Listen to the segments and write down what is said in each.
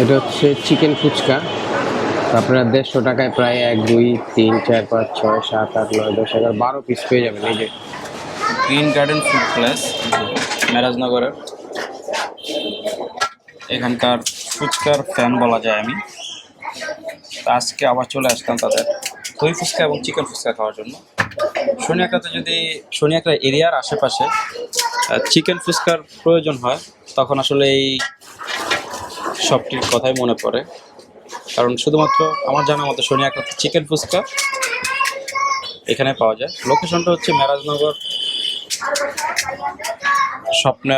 এটা হচ্ছে চিকেন ফুচকা। আপনার দেড়শো টাকায় প্রায় এক, দুই, তিন, চার, পাঁচ, ছয়, সাত, আট, নয়, দশ, এগারো, বারো পিস পেয়ে যাবেন, এই যে। গ্রিন গার্ডেন ফুড প্লেস মেরাজনগরের। এখানকার ফুচকার ফ্যান বলা যায় আমি। আজকে আবার চলে আসলাম তাদের দই ফুচকা এবং চিকেন ফুচকা খাওয়ার জন্য। শনিয়াকাতে যদি শনিয়াকা এরিয়ার আশেপাশে চিকেন ফুচকার প্রয়োজন হয়, তখন আসলে এই শপটির কথাই মনে পড়ে। কারণ শুধুমাত্র আমার জানা মতো শনিয়াকাতে চিকেন ফুচকা এখানে পাওয়া যায়। লোকেশনটা হচ্ছে মেরাজনগর। স্বপ্ন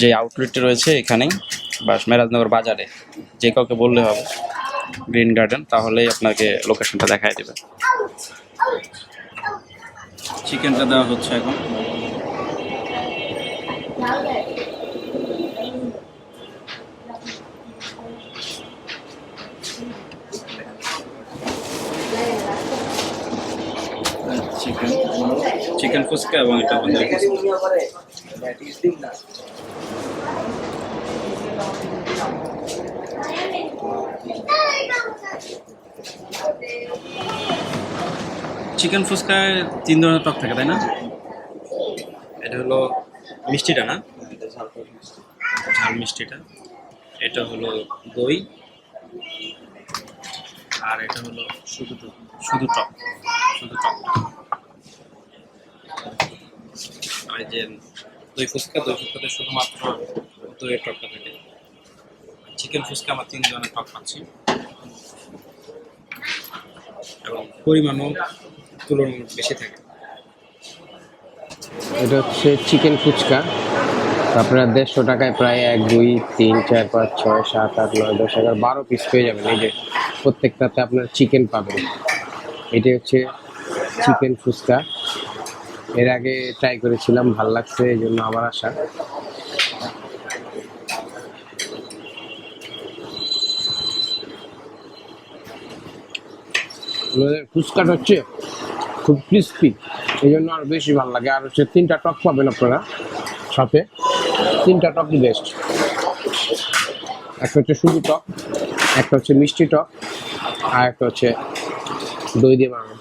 যে আউটলেটটি রয়েছে এখানেই বা মেরাজনগর বাজারে। যে কাউকে বললে হবে। গ্রিন গার্ডেন তাহলেই আপনাকে লোকেশনটা দেখায় দেবে। চিকেনটা দেওয়া হচ্ছে এখন। চিকেন চিকেন ফুচকা এবং এটা আমাদের চিকেন ফুচকায় তিন ধরনের টক থাকে তাই না? এটা হলো মিষ্টিটা না? ঝাল মিষ্টিটা। এটা হলো দই আর এটা হলো শুধু শুধু টক শুধু টক আর যে দই ফুচকা, দই ফুচকাতে শুধুমাত্র দইয়ের টকটা থাকে। চিকেন ফুচকা আমরা তিন ধরনের টক পাচ্ছি। এবং পরিমাণও তুলনামূলক বেশি থাকে। এটা হচ্ছে চিকেন ফুচকা। আপনার দেড়শো টাকায় প্রায় এক, দুই, তিন, চার, পাঁচ, ছয়, সাত, আট, নয়, দশ, এগারো, বারো পিস পেয়ে যাবেন। এই যে প্রত্যেকটাতে আপনার চিকেন পাবেন। এটি হচ্ছে চিকেন ফুচকা। এর আগে ট্রাই করেছিলাম, ভালো লাগছে, এই জন্য আমার আশা। ফুচকাটা হচ্ছে খুব ক্রিস্পি এই জন্য আরও বেশি ভালো লাগে। আর হচ্ছে তিনটা টক পাবেন আপনারা সাথে। তিনটা টকই বেস্ট একটা হচ্ছে শুধু টক, একটা হচ্ছে মিষ্টি টক। আর একটা হচ্ছে দই দিয়ে বানানো।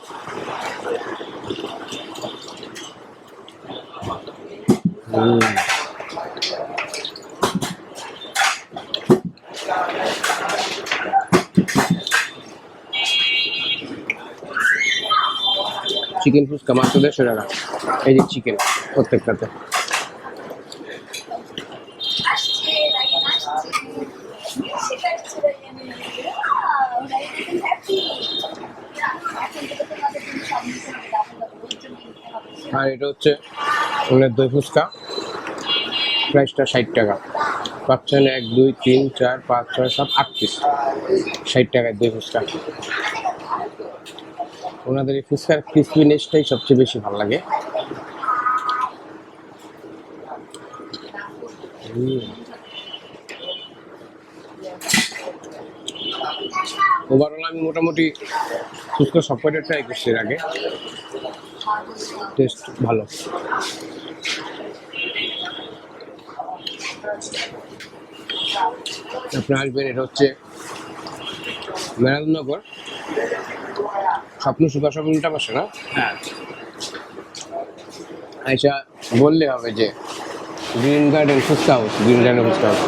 চিকেন ফুচকা মাত্র দেড়শো টাকা এই যে চিকেন প্রত্যেকটাতে। আর এটা হচ্ছে ওনার দই ফুচকা। প্রাইসটা ষাট টাকা। পাচ্ছেন এক, দুই, তিন, চার, পাঁচ, ছয়, সাত, আট পিস ষাট টাকায় দই ফুচকা। ওনাদের এই ফুচকার ক্রিসপিনেসটাই সবচেয়ে বেশি ভালো লাগে। ওভারঅল আমি মোটামুটি ফুচকা সব ট্রাই করছি এর আগে। টেস্ট ভালো। আপনি আসবেন এটা হচ্ছে মেরাজনগর স্বপ্ন সুপার উল্টা পাশে না? হ্যাঁ। আইসা বললে হবে যে green garden fuchka house green garden fuchka house